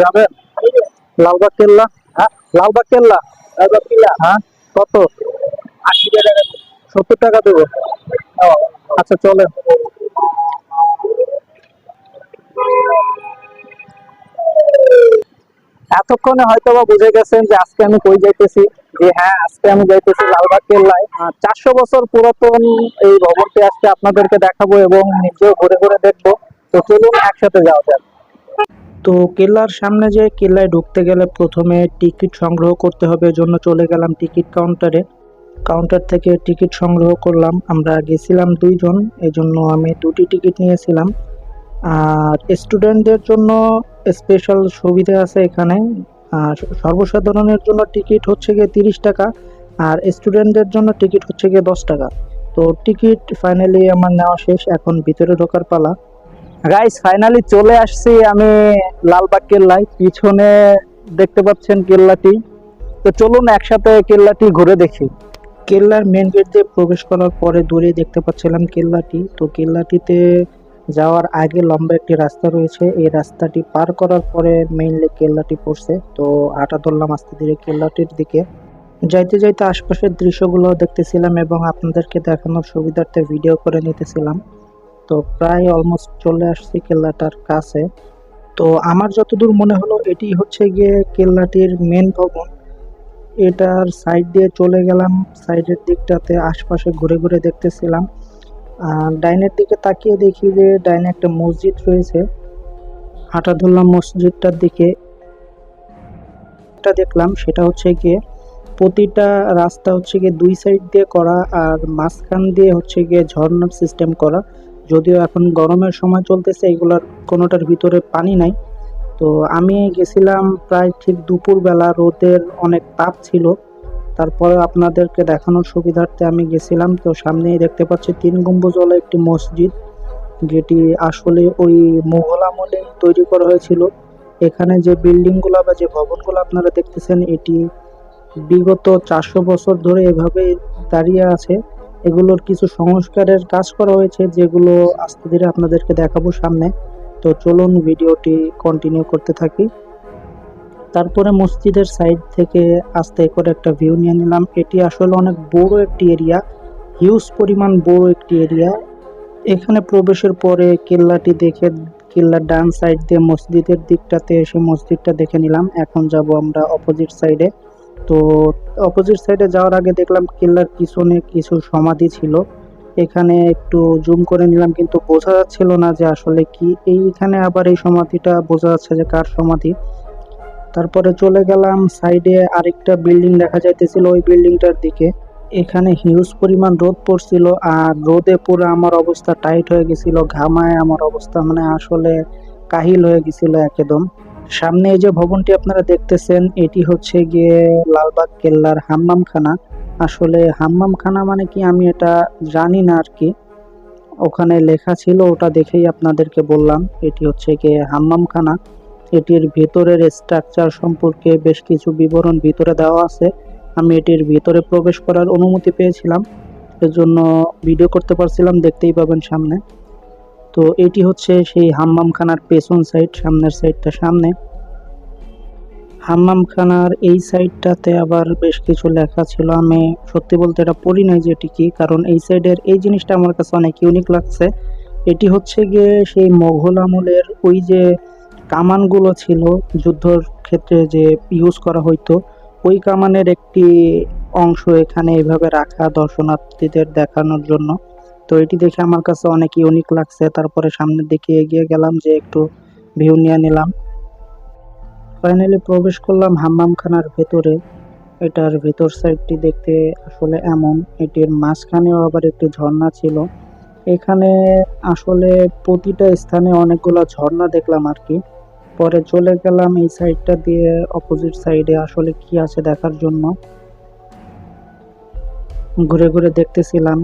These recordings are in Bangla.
যাবেন কেল্লা হ্যাঁ? কেল্লা। কেল্লা। হ্যাঁ? কত? আশি টাকা সত্তর টাকা দেবো। আচ্ছা চলেন। এতক্ষণে হয়তো বা বুঝে গেছেন যে আজকে আমি কই যাইতেছি যে হ্যাঁ আজকে আমি যাইতেছি লালবাগ কেল্লায়। চারশো বছর পুরাতন এই ভবনটি আজকে আপনাদেরকে দেখাবো এবং নিজেও ঘুরে ঘুরে দেখব। তো চলুন একসাথে যাওয়া যাক। তো কেল্লার সামনে যে কেল্লায় ঢুকতে গেলে প্রথমে টিকিট সংগ্রহ করতে হবে জন্য চলে গেলাম টিকিট কাউন্টারে। কাউন্টার থেকে টিকিট সংগ্রহ করলাম, আমরা গেছিলাম দুইজন এই জন্য আমি দুটি টিকিট নিয়েছিলাম। আর স্টুডেন্টদের জন্য স্পেশাল সুবিধা আছে এখানে। সর্বসাধারণের জন্য টিকিট হচ্ছে গিয়ে তিরিশ টাকা, আর স্টুডেন্টদের জন্য টিকিট হচ্ছে গিয়ে দশ টাকা। তো টিকিট ফাইনালি আমার নেওয়া শেষ, এখন ভিতরে ঢোকার পালা। গাইস ফাইনালি চলে আসছি আমি লালবাগ কেল্লায়। পিছনে দেখতে পাচ্ছেন কেল্লাটি। তো চলুন একসাথে কেল্লাটি ঘুরে দেখি। কেল্লার মেন গেট দিয়ে প্রবেশ করার পরে দূরে দেখতে পাচ্ছিলাম কেল্লাটি। তো কেল্লাটিতে যাওয়ার আগে লম্বা একটি রাস্তা রয়েছে। এই রাস্তাটি পার করার পরে মেইনলি কেল্লাটি পড়ছে। তো আটা ধরলাম আস্তে ধীরে কেল্লাটির দিকে। যাইতে যাইতে আশপাশের দৃশ্যগুলো দেখতেছিলাম এবং আপনাদেরকে দেখানোর সুবিধার্থে ভিডিও করে নিতেছিলাম। তো প্রায় অলমোস্ট চলে আসছি কেল্লাটার কাছে। তো আমার যতদূর মনে হলো, এটি হচ্ছে গিয়ে কেল্লাটির মেন ভবন। এটার সাইড দিয়ে চলে গেলাম সাইডের দিকটাতে আশপাশে ঘুরে ঘুরে দেখতেছিলাম। আর ডাইনের দিকে তাকিয়ে দেখি যে ডাইনে একটা মসজিদ রয়েছে। হাঁটা ধরলাম মসজিদটার দিকে দেখলাম, সেটা হচ্ছে গিয়ে প্রতিটা রাস্তা হচ্ছে গিয়ে দুই সাইড দিয়ে করা আর মাঝখান দিয়ে হচ্ছে গিয়ে ঝর্ণার সিস্টেম করা। যদিও এখন গরমের সময় চলতেছে, এগুলোর কোনোটার ভিতরে পানি নাই। তো আমি গেছিলাম প্রায় ঠিক দুপুরবেলা, রোদের অনেক তাপ ছিল। তারপরে আপনাদেরকে দেখানোর সুবিধার্থে আমি গেছিলাম। তো সামনেই দেখতে পাচ্ছি তিন গম্বুজওয়ালা একটি মসজিদ। যেটি আসলে ওই মুঘল আমলে তৈরি করা হয়েছিল। এখানে যে বিল্ডিংগুলো বা যে ভবনগুলো আপনারা দেখতেছেন, এটি বিগত চারশো বছর ধরে এভাবে দাঁড়িয়ে আছে। এগুলোর কিছু সংস্কারের কাজ করা হয়েছে, যেগুলো আস্তে ধীরে আপনাদেরকে দেখাবো সামনে। তো চলুন ভিডিওটি কন্টিনিউ করতে থাকি। তারপরে মসজিদের সাইড থেকে আস্তে করে একটা ভিউ নিয়ে নিলাম। এটি আসলে অনেক বড় একটি এরিয়া হিউজ পরিমাণ বড় একটি এরিয়া এখানে প্রবেশের পরে কেল্লাটি দেখে, কেল্লার ডান সাইড দিয়ে মসজিদের দিকটাতে এসে মসজিদটা দেখে নিলাম। এখন যাব আমরা অপোজিট সাইডে তো অপোজিট সাইডে যাওয়ার আগে দেখলাম কেল্লার পিছনে কিছু সমাধি ছিল। এখানে একটু জুম করে নিলাম, কিন্তু বোঝা যাচ্ছিল না যে আসলে কি। এইখানে আবার এই সমাধিটা বোঝা যাচ্ছে যে কার সমাধি। তারপরে চলে গেলাম সাইডে আরেকটা বিল্ডিং দেখা যাইতেছিল ওই বিল্ডিংটার দিকে। এখানে হিউজ পরিমাণ রোদ পড়ছিল আর রোদে পুরো আমার অবস্থা টাইট হয়ে গেছিল, ঘামায় আমার অবস্থা মানে আসলে কাহিল হয়ে গেছিল একদম। সামনে এই যে ভবনটি আপনারা দেখতেছেন, এটি হচ্ছে গিয়ে লালবাগ কেল্লার হাম্মামখানা। আসলে হাম্মামখানা মানে কি আমি এটা জানি না আর কি। ওখানে লেখা ছিল, ওটা দেখেই আপনাদেরকে বললাম, এটি হচ্ছে গিয়ে হাম্মামখানা। এটির ভেতরের স্ট্রাকচার সম্পর্কে বেশ কিছু বিবরণ ভিতরে দেওয়া আছে। আমি এটির ভিতরে প্রবেশ করার অনুমতি পেয়েছিলাম। এজন্য ভিডিও করতে পারছিলাম, দেখতেই পাবেন সামনে। তো এটি হচ্ছে সেই হাম্মামখানার পেছন সাইড সামনের সাইডটা সামনে। হাম্মামখানার এই সাইডটাতে আবার বেশ কিছু লেখা ছিল। আমি সত্যি বলতে এটা পড়ি নাই যে এটি কি, কারণ এই সাইডের এই জিনিসটা আমার কাছে অনেক ইউনিক লাগছে। এটি হচ্ছে গিয়ে সেই মোঘল আমলের ওই যে কামানগুলো ছিল, যুদ্ধর ক্ষেত্রে যে ইউজ করা হইতো, ওই কামানের একটি অংশ এখানে এইভাবে রাখা দর্শনার্থীদের দেখানোর জন্য। তো এটি দেখে আমার কাছে অনেক ইউনিক লাগছে। তারপরে সামনের দিকে এগিয়ে গেলাম যে একটু ভিউ নিয়ে নিলাম। ফাইনালি প্রবেশ করলাম হাম্মামখানার ভেতরে। এটার ভেতর সাইডটি দেখতে আসলে এমন। এটির মাঝখানেও আবার একটি ঝর্ণা ছিল। এখানে আসলে প্রতিটা স্থানে অনেকগুলো ঝর্ণা দেখলাম আর কি পরে চলে গেলাম এই সাইডটা দিয়ে অপোজিট সাইডে আসলে কি আছে দেখার জন্য। ঘুরে ঘুরে দেখতেছিলাম।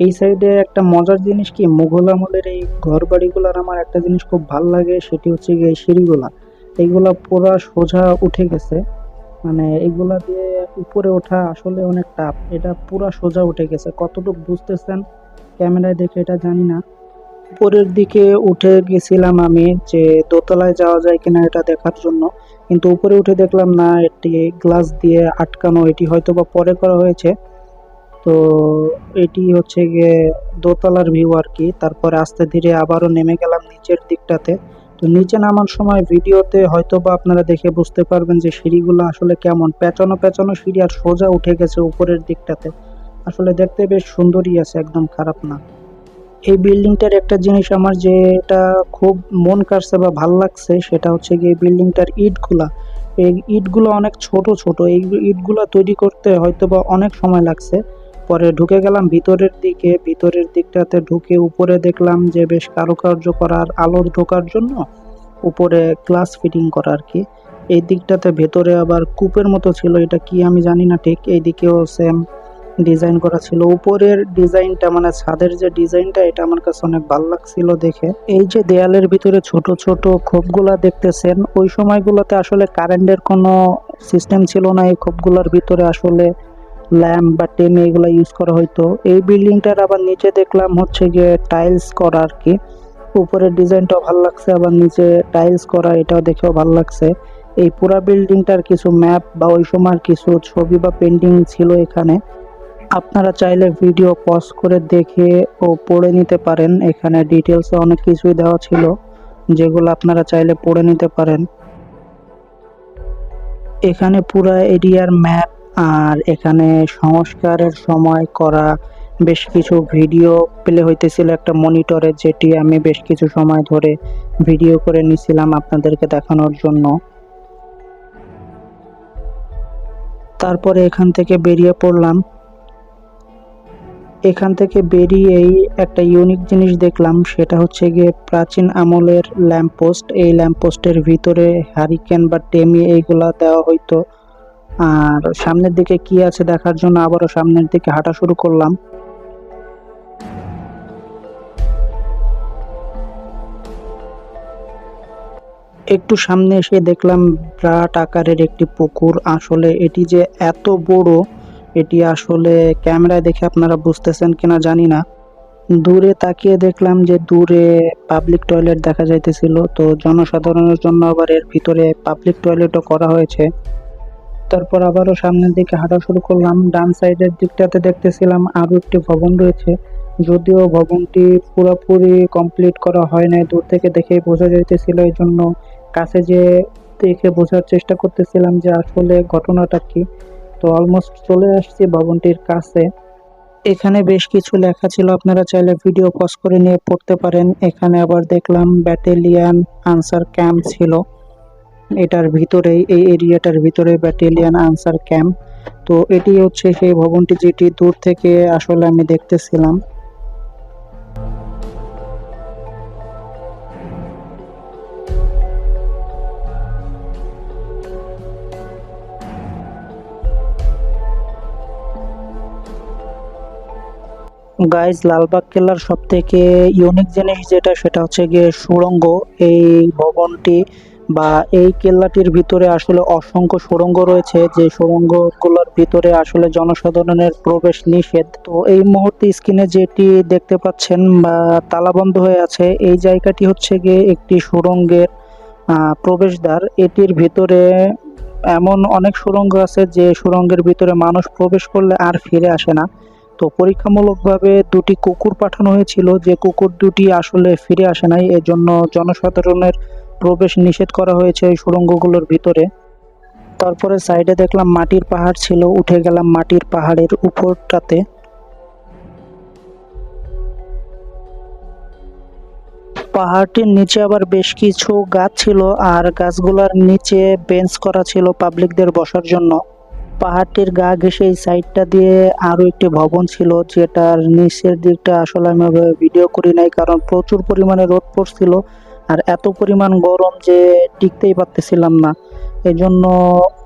এই সাইডে একটা মজার জিনিস কি? মুঘল আমলের এই ঘর বাড়িগুলোর আমার একটা জিনিস খুব ভালো লাগে, সেটি হচ্ছে গিয়ে সিঁড়িগুলা। এইগুলা পুরা সোজা উঠে গেছে। মানে এগুলা দিয়ে উপরে ওঠা আসলে অনেক টাফ। এটা পুরা সোজা উঠে গেছে। কতটুকু বুঝতেছেন ক্যামেরায় দেখে এটা জানি না। উপরের দিকে উঠে গেছিলাম আমি যে দোতলায় যাওয়া যায় কিনা এটা দেখার জন্য। কিন্তু উপরে উঠে দেখলাম না এটি গ্লাস দিয়ে আটকানো, এটি হয়তো বা পরে করা হয়েছে। তো এটি হচ্ছে গিয়ে দোতলার ভিউ আর কি। তারপরে আস্তে ধীরে আবারও নেমে গেলাম নিচের দিকটাতে। তো নিচে নামার সময় ভিডিওতে হয়তো বা আপনারা দেখে বুঝতে পারবেন যে সিঁড়িগুলো আসলে কেমন। পেঁচানো পেঁচানো সিঁড়ি আর সোজা উঠে গেছে উপরের দিকটাতে। আসলে দেখতে বেশ সুন্দরই আছে, একদম খারাপ না। এই বিল্ডিংটার একটা জিনিস আমার যেটা খুব মন কাটছে বা ভালো লাগছে, সেটা হচ্ছে গিয়ে বিল্ডিংটার ইটগুলা। এই ইটগুলো অনেক ছোট ছোট। এই ইটগুলা তৈরি করতে হয়তো বা অনেক সময় লাগছে। পরে ঢুকে গেলাম ভিতরের দিকে। ভিতরের দিকটাতে ঢুকে উপরে দেখলাম যে বেশ কারুকার্য করার, আলোর ঢোকার জন্য উপরে গ্লাস ফিটিং করা আর কি। এই দিকটাতে ভেতরে আবার কূপের মতো ছিল, এটা কি আমি জানি না ঠিক। এইদিকেও সেম ডিজাইন করা ছিল। উপরের ডিজাইনটা মানে ছাদের যে ডিজাইনটা এটা আমার কাছে অনেক ভালো লাগছিল দেখে। এই যে দেয়ালের ভিতরে ছোট ছোট খোপগুলা দেখতেছেন, ওই সময়গুলোতে আসলে কারেন্টের কোনো সিস্টেম ছিল না এই খোপগুলোর ভিতরে আসলে। ল্যাম্প বা টেন এগুলো ইউজ করা হয়তো এই বিল্ডিংটার আবার নিচে দেখলাম হচ্ছে গিয়ে টাইলস করা আর কি উপরের ডিজাইনটাও ভালো লাগছে, আবার নিচে টাইলস করা, এটাও দেখেও ভালো লাগছে। এই পুরা বিল্ডিংটার কিছু ম্যাপ বা ওই সময়ের কিছু ছবি বা পেন্টিং ছিল এখানে। আপনারা চাইলে ভিডিও পজ করে দেখে ও পড়ে নিতে পারেন। এখানে ডিটেলসে অনেক কিছুই দেওয়া ছিল, যেগুলো আপনারা চাইলে পড়ে নিতে পারেন। এখানে পুরা এরিয়ার ম্যাপ আর এখানে সংস্কারের সময় করা বেশ কিছু ভিডিও প্লে হইতেছিল একটা মনিটরে, যেটি আমি বেশ কিছু সময় ধরে ভিডিও করে নিছিলাম আপনাদেরকে দেখানোর জন্য। তারপরে এখান থেকে বেরিয়ে পড়লাম। এখান থেকে বেরিয়েই একটা ইউনিক জিনিস দেখলাম, সেটা হচ্ছে গিয়ে প্রাচীন আমলের ল্যাম্পপোস্ট। এই ল্যাম্পপোস্টের ভিতরে হারিকেন বা টেমি এইগুলা দেওয়া হইতো। আর সামনের দিকে কি আছে দেখার জন্য আবারও সামনের দিকে হাঁটা শুরু করলাম। একটু সামনে এসে দেখলাম বিরাট আকারের একটি পুকুর। আসলে এটি যে এত বড়, এটি আসলে ক্যামেরায় দেখে আপনারা বুঝতেছেন কিনা জানি না। দূরে তাকিয়ে দেখলাম যে দূরে পাবলিক টয়লেট দেখা যাইতেছিল। তো জনসাধারণের জন্য আবার এর ভিতরে পাবলিক টয়লেটও করা হয়েছে। তারপর আবারও সামনের দিকে হাঁটা শুরু করলাম। ডান সাইডের দিকটাতে দেখতেছিলাম আরও একটি ভবন রয়েছে। যদিও ভবনটি পুরোপুরি কমপ্লিট করা হয় নাই, দূর থেকে দেখেই বোঝা যাইতেছিল। এই জন্য কাছে যে দেখে বোঝার চেষ্টা করতেছিলাম যে আসলে ঘটনাটা কি। তো অলমোস্ট চলে আসছি ভবনটির কাছে। এখানে বেশ কিছু লেখা ছিল, আপনারা চাইলে ভিডিও পজ করে নিয়ে পড়তে পারেন। এখানে আবার দেখলাম ব্যাটেলিয়ান আনসার ক্যাম্প ছিল। এটার ভিতরেই, এই এরিয়াটার ভিতরে ব্যাটেলিয়ান আনসার ক্যাম্প। তো এটি হচ্ছে সেই ভবনটি যেটি দূর থেকে আসলে আমি দেখতেছিলাম। গাইজ লালবাগ কেল্লার সব থেকে ইউনিক জিনিস যেটা, সেটা হচ্ছে গিয়ে সুড়ঙ্গ। এই ভবনটি বা এই কেল্লাটির ভিতরে আসলে অসংখ্য সুড়ঙ্গ রয়েছে, যে সুড়ঙ্গগুলোর ভিতরে আসলে জনসাধারণের প্রবেশ নিষেধ। তো এই মুহূর্তে স্ক্রিনে যেটি দেখতে পাচ্ছেন, বা তালাবন্ধ হয়ে আছে, এই জায়গাটি হচ্ছে গিয়ে একটি সুড়ঙ্গের প্রবেশদ্বার। এটির ভিতরে এমন অনেক সুড়ঙ্গ আছে যে সুড়ঙ্গের ভিতরে মানুষ প্রবেশ করলে আর ফিরে আসে না। তো পরীক্ষামূলকভাবে দুটি কুকুর পাঠানো হয়েছিল, যে কুকুর দুটি আসলে ফিরে আসে নাই, এজন্য জনসাধারণের প্রবেশ নিষেধ করা হয়েছে এই সুড়ঙ্গগুলোর ভিতরে। তারপরে সাইডে দেখলাম মাটির পাহাড় ছিল, উঠে গেলাম মাটির পাহাড়ের উপরটাতে। পাহাড়টির নিচে আবার বেশ কিছু গাছ ছিল আর গাছগুলোর নিচে বেঞ্চ করা ছিল পাবলিকদের বসার জন্য। পাহাড়টির গা ঘেঁষে এই সাইডটা দিয়ে আরও একটি ভবন ছিল, যেটার নিচের দিকটা আসলে আমি ভিডিও করি নাই, কারণ প্রচুর পরিমাণে রোদ পড়ছিল। আর এত পরিমাণ গরম যে টিকতেই পারতেছিলাম না। এই জন্য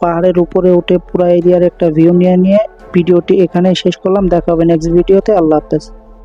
পাহাড়ের উপরে উঠে পুরো এরিয়ার একটা ভিউ নিয়ে নিয়ে ভিডিওটি এখানেই শেষ করলাম। দেখা হবে নেক্সট ভিডিওতে আল্লাহ হাফেজ।